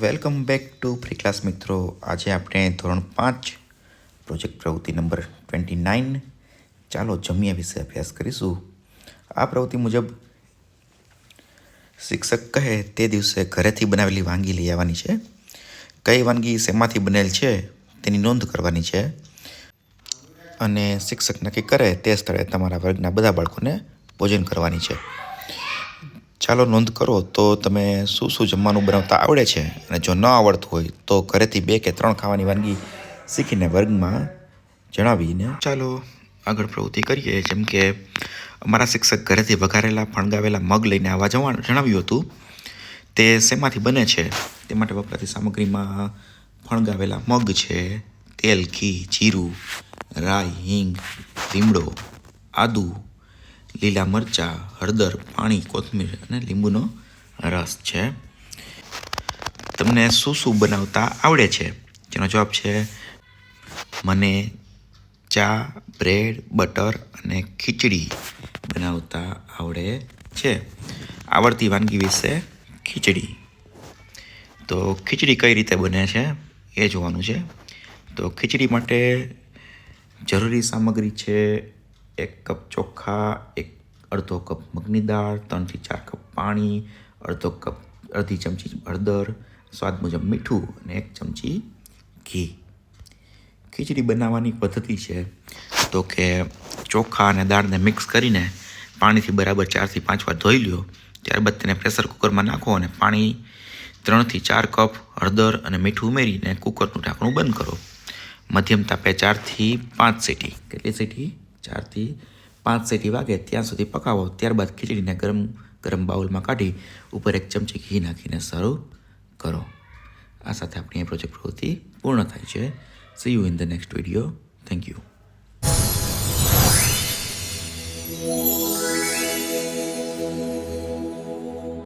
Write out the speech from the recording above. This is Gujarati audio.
Welcome back to free class મિત્રો. આજે આપણે ધોરણ પાંચ, પ્રોજેક્ટ પ્રવૃત્તિ નંબર ટ્વેન્ટી નાઇન. ચાલો જમ્યા વિશે અભ્યાસ કરીશું. આ પ્રવૃત્તિ મુજબ શિક્ષક કહે, તે દિવસે ઘરેથી બનાવેલી વાનગી લઈ આવવાની છે. કઈ વાનગી શેમાંથી બનેલ છે તેની નોંધ કરવાની છે. અને શિક્ષક નક્કી કરે, તે સ્થળે તમારા વર્ગના બધા બાળકોને ભોજન કરવાની છે. ચાલો નોંધ કરો તો તમે શું શું જમવાનું બનાવતા આવડે છે? અને જો ન આવડતું હોય તો ઘરેથી બે કે ત્રણ ખાવાની વાનગી શીખીને વર્ગમાં જણાવીને ચાલો આગળ પ્રવૃત્તિ કરીએ. જેમ કે અમારા શિક્ષક ઘરેથી વઘારેલા, ફણગાવેલા મગ લઈને આવવા જવા, જણાવ્યું હતું. તે શેમાંથી બને છે? તે માટે વપરાતી સામગ્રીમાં ફણગાવેલા મગ છે, તેલ, ઘી, જીરું, રાઈ, હિંગ, લીમડો, આદુ લીલા મરચાં, હળદર, પાણી, કોથમીર અને લીંબુનો રસ છે. તમને શું શું બનાવતા આવડે છે? જેનો જવાબ છે, મને ચા, બ્રેડ, બટર અને ખીચડી બનાવતા આવડે છે. આવડતી વાનગી વિશે ખીચડી. તો ખીચડી કઈ રીતે બને છે એ જોવાનું છે. તો ખીચડી માટે જરૂરી સામગ્રી છે એક કપ ચોખા, એક અડધો કપ મગની દાળ, ત્રણથી ચાર કપ પાણી, અડધો કપ, અડધી ચમચી હળદર, સ્વાદ મુજબ મીઠું અને એક ચમચી ઘી. ખીચડી બનાવવાની પદ્ધતિ છે તો કે ચોખા અને દાળને મિક્સ કરીને પાણીથી બરાબર ચારથી પાંચ વાર ધોઈ લ્યો, ત્યારબાદ તેને પ્રેશર કુકરમાં નાખો અને પાણી ત્રણથી ચાર કપ હળદર અને મીઠું ઉમેરીને કુકરનું ઢાંકણું બંધ કરો. મધ્યમ તાપે ચારથી પાંચ સીટી. કેટલી સીટી? ચારથી પાંચ સીટી વાગે ત્યાં સુધી પકાવો. ત્યારબાદ ખીચડીને ગરમ ગરમ બાઉલમાં કાઢી ઉપર એક ચમચી ઘી નાખીને સર્વ કરો. આ સાથે આપણી એ પ્રોજેક્ટ પ્રવૃત્તિ પૂર્ણ થાય છે. See you in the next video thank you